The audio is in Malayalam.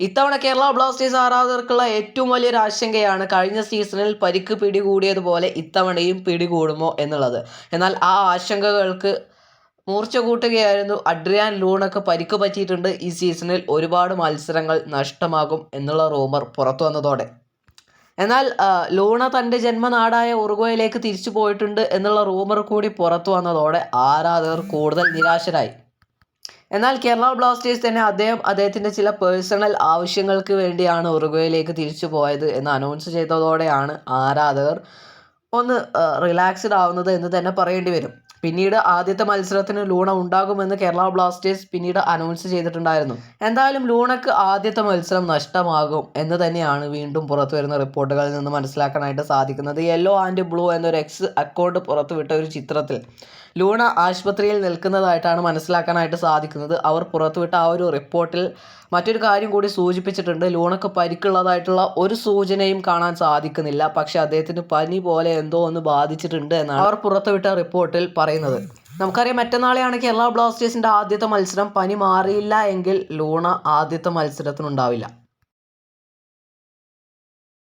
ഇത്തവണ കേരള ബ്ലാസ്റ്റേഴ്സ് ആരാധകർക്കുള്ള ഏറ്റവും വലിയൊരു ആശങ്കയാണ് കഴിഞ്ഞ സീസണിൽ പരിക്ക് പിടികൂടിയതുപോലെ ഇത്തവണയും പിടികൂടുമോ എന്നുള്ളത്. എന്നാൽ ആ ആശങ്കകൾക്ക് മൂർച്ച കൂട്ടുകയായിരുന്നു അഡ്രിയാൻ ലൂണൊക്കെ പരിക്ക് പറ്റിയിട്ടുണ്ട്. ഈ സീസണിൽ ഒരുപാട് മത്സരങ്ങൾ നഷ്ടമാകും എന്നുള്ള റൂമർ പുറത്തു വന്നതോടെ. എന്നാൽ ലൂണ തന്റെ ജന്മനാടായ ഉറുഗോയിലേക്ക് തിരിച്ചു പോയിട്ടുണ്ട് എന്നുള്ള റൂമർ കൂടി പുറത്തു വന്നതോടെ ആരാധകർ കൂടുതൽ നിരാശരായി. എന്നാൽ കേരള ബ്ലാസ്റ്റേഴ്സ് തന്നെ അദ്ദേഹം അദ്ദേഹത്തിന്റെ ചില പേഴ്സണൽ ആവശ്യങ്ങൾക്ക് വേണ്ടിയാണ് ഉറുഗ്വയിലേക്ക് തിരിച്ചു പോയത് എന്ന് അനൗൺസ് ചെയ്തതോടെയാണ് ആരാധകർ ഒന്ന് റിലാക്സ്ഡ് ആവുന്നത് എന്ന് തന്നെ പറയേണ്ടി വരും. പിന്നീട് ആദ്യത്തെ മത്സരത്തിന് ലൂണ ഉണ്ടാകുമെന്ന് കേരള ബ്ലാസ്റ്റേഴ്സ് പിന്നീട് അനൗൺസ് ചെയ്തിട്ടുണ്ടായിരുന്നു. എന്തായാലും ലൂണക്ക് ആദ്യത്തെ മത്സരം നഷ്ടമാകും എന്ന് തന്നെയാണ് വീണ്ടും പുറത്തു വരുന്ന റിപ്പോർട്ടുകളിൽ നിന്ന് മനസ്സിലാക്കാനായിട്ട് സാധിക്കുന്നത്. യെല്ലോ ആൻഡ് ബ്ലൂ എന്നൊരു എക്സ് അക്കൗണ്ട് പുറത്തുവിട്ട ഒരു ചിത്രത്തിൽ ലൂണ ആശുപത്രിയിൽ നിൽക്കുന്നതായിട്ടാണ് മനസ്സിലാക്കാനായിട്ട് സാധിക്കുന്നത്. അവർ പുറത്തുവിട്ട ആ ഒരു റിപ്പോർട്ടിൽ മറ്റൊരു കാര്യം കൂടി സൂചിപ്പിച്ചിട്ടുണ്ട്. ലൂണക്ക് പരിക്കുള്ളതായിട്ടുള്ള ഒരു സൂചനയും കാണാൻ സാധിക്കുന്നില്ല. പക്ഷേ അദ്ദേഹത്തിന് പനി പോലെ എന്തോ ഒന്ന് ബാധിച്ചിട്ടുണ്ട് എന്നാണ്. അവർ പുറത്തുവിട്ട റിപ്പോർട്ടിൽ പറയുന്നത്. നമുക്കറിയാം മറ്റന്നാളെയാണ് കേരള ബ്ലാസ്റ്റേഴ്സിന്റെ ആദ്യത്തെ മത്സരം പനി മാറിയില്ല എങ്കിൽ ലൂണ ആദ്യത്തെ മത്സരത്തിനുണ്ടാവില്ല.